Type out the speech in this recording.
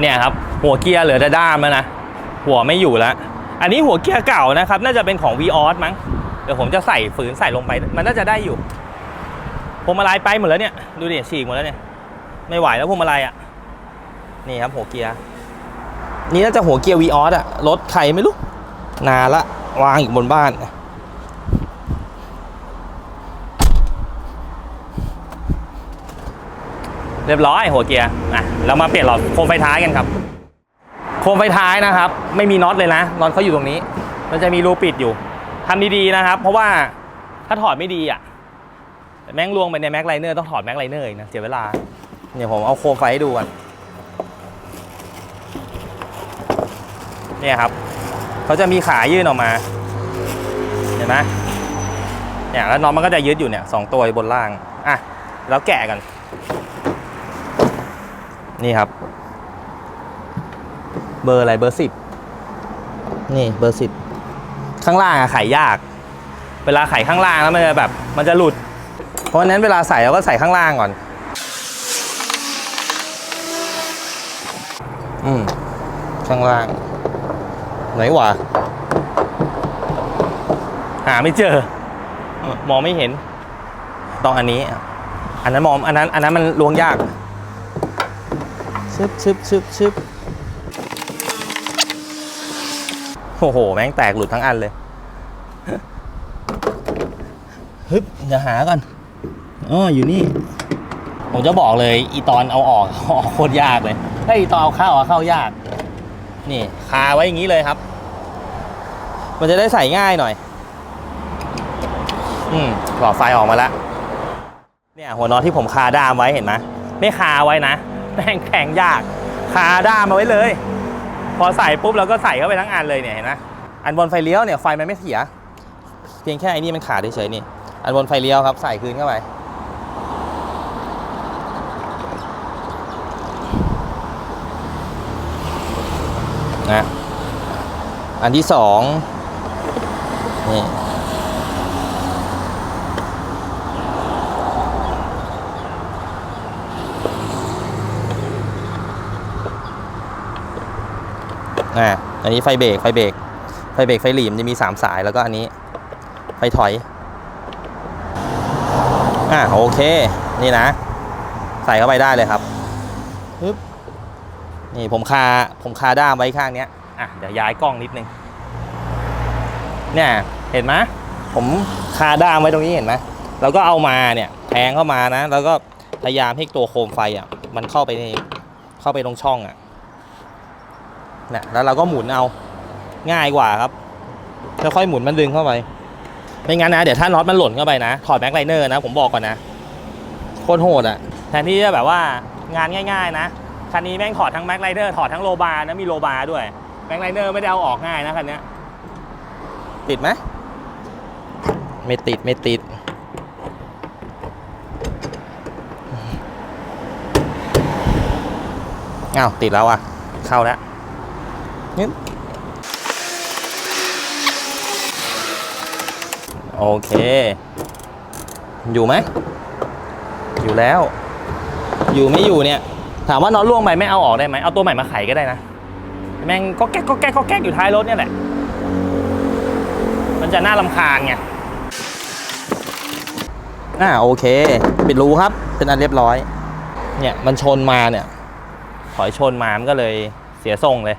เนี่ยครับหัวเกียร์เหลือแต่ด้ามแล้วนะหัวไม่อยู่แล้ว อันนี้หัวเกียร์เก่านะครับ น่าจะเป็นของ v ีออสมั้งเดี๋ยวผมจะใส่ฝืนใส่ลงไป มันน่าจะได้อยู่พวงมาลัยไปหมดแล้วเนี่ยดูดิฉีกหมดแล้วเนี่ย ไม่ไหวแล้วพวงมาลัยอะนี่ครับหัวเกียร์นี่น่าจะหัวเกียร์ v ีออสอะรถใครไม่รู้ นานละวางอยู่บนบ้าน เรียบร้อยหัวเกียร์อะเรามาเปลี่ยนหลอดโคมไฟท้ายกันครับ โคมไฟท้ายนะครับ ไม่มีน็อตเลยนะน็อตเขาอยู่ตรงนี้ มันจะมีรูปิดอยู่ทำดีๆนะครับ เพราะว่าถ้าถอดไม่ดีอะแม่งลวงไปในแม็กไลเนอร์ต้องถอดแม็กไลเนอร์อีกนะเสียเวลาเนี่ยผมเอาโคมไฟให้ดูกันเนี่ยครับเขาจะมีขายื่นออกมา เห็นไหมเนี่ยแล้วน็อตมันก็จะยึดอยู่เนี่ยสองตัวบนล่างอะแล้วแกะกัน นี่ครับ เบอร์อะไรเบอร์สิบนี่เบอร์สิบข้างล่างอะไขยาก เวลาไขข้างล่างแล้วมันจะแบบ มันจะหลุด เพราะฉะนั้นเวลาใส่เราก็ใส่ข้างล่างก่อน อืมข้างล่าง ไหนวะหาไม่เจอ มองไม่เห็น ต้องอันนี้ อันนั้นมองอันนั้น อันนั้นมันล้วงยาก ชึบชึบชึบชึบโอ้โห แม่งแตกหลุดทั้งอันเลยฮึบเดี๋ยวหาก่อนอ๋ออยู่นี่ ผมจะบอกเลย อีตอนเอาออกออกโคตรยากเลยไอ้ยตอนเอาเข้าเอาเข้ายาก นี่คาไว้อย่างนี้เลยครับ มันจะได้ใส่ง่ายหน่อย อืมหลอดไฟออกมาแล้วเนี่ย หัวน็อตที่ผมคาด้ามไว้เห็นไหมไม่คาไว้นะ แม่งแข็งยากคาด้ามาไว้เลย พอใส่ปุ๊บเราก็ใส่เข้าไปทั้งอันเลยเนี่ยเห็นไหมอันบนไฟเลี้ยวเนี่ยไฟมันไม่เสีย เพียงแค่ไอ้นี่มันขาดเฉยๆนี่ อันบนไฟเลี้ยวครับใส่คืนเข้าไปนะอันที่สองนี่ อ่าอันนี้ไฟเบรกไฟเบรกไฟเบรกไฟหลีมจะมี 3 สายแล้วก็อันนี้ไฟถอยอ่าโอเค นี่นะ ใส่เข้าไปได้เลยครับปึ๊บนี่ผมคาผมคาด้ามไว้ข้างเนี้ยอะเดี๋ยวย้ายกล้องนิดนึงเนี่ยเห็นไหมผมคาด้ามไว้ตรงนี้เห็นไหมแล้วก็เอามาเนี่ยแทงเข้ามานะ แล้วก็พยายามให้ตัวโคมไฟอะมันเข้าไปในเข้าไปตรงช่องอะ นี่ยแล้วเราก็หมุนเอาง่ายกว่าครับค่อยๆหมุนมันดึงเข้าไปไม่งั้นนะเดี๋ยวถ้าน็อตมันหล่นเข้าไปนะถอดแบ็คไลเนอร์นะผมบอกก่อนนะโคตรโหดอะแทนที่จะแบบว่างานง่ายๆนะคันนี้แม่งถอดทั้งแบ็คไลเนอร์ถอดทั้งโลบาร์นะมีโลบาร์ด้วยแบ็คไลเนอร์ไม่ได้เอาออกง่ายนะคันเนี้ยติดไหมไม่ติดไม่ติดอ้าวติดแล้วอะเข้าแล้ว นี่โอเค อยู่ไหม อยู่แล้ว อยู่ไม่อยู่เนี่ย ถามว่าน็อตล่วงไปไม่เอาออกได้ไหมเอาตัวใหม่มาไขก็ได้นะ แม่งก็แก๊กก็แก๊กก็แก๊กอยู่ท้ายรถเนี่ยแหละ มันจะน่าลำคาญไงอ่าโอเค ปิดรูครับ เป็นอันเรียบร้อย เนี่ยมันชนมาเนี่ย ถอยชนมามันก็เลยเสียทรงเลย